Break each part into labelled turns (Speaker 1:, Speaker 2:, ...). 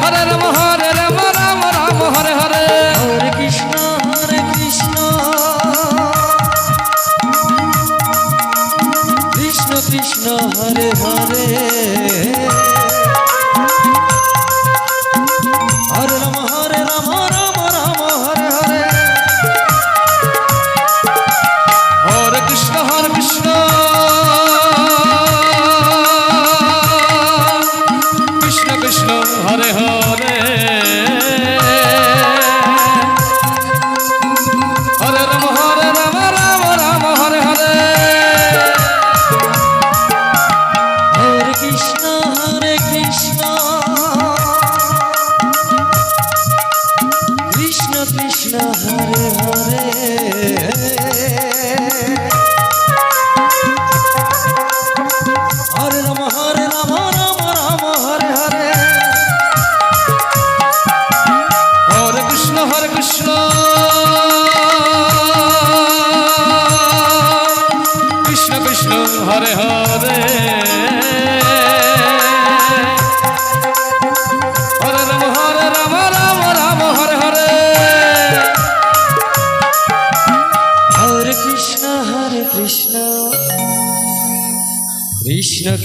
Speaker 1: Hare Rama Hare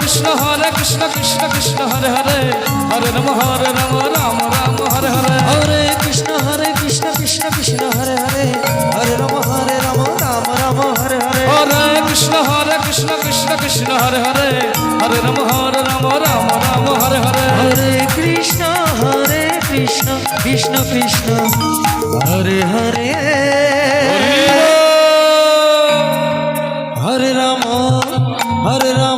Speaker 1: Krishna হরে কৃষ্ণ কৃষ্ণ কৃষ্ণ হরে হরে হরে নম হরে নম রাম রাম হরে হরে হরে কৃষ্ণ হরে কৃষ্ণ কৃষ্ণ কৃষ্ণ হরে হরে হরে নম হরে নম রাম রাম হরে হরে হরে কৃষ্ণ হরে কৃষ্ণ কৃষ্ণ কৃষ্ণ হরে হরে হরে নম হরে নম রাম রাম হরে হরে হরে কৃষ্ণ হরে কৃষ্ণ কৃষ্ণ কৃষ্ণ হরে হরে হরে রাম হরে রাম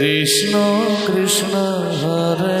Speaker 1: কৃষ্ণ কৃষ্ণ হরে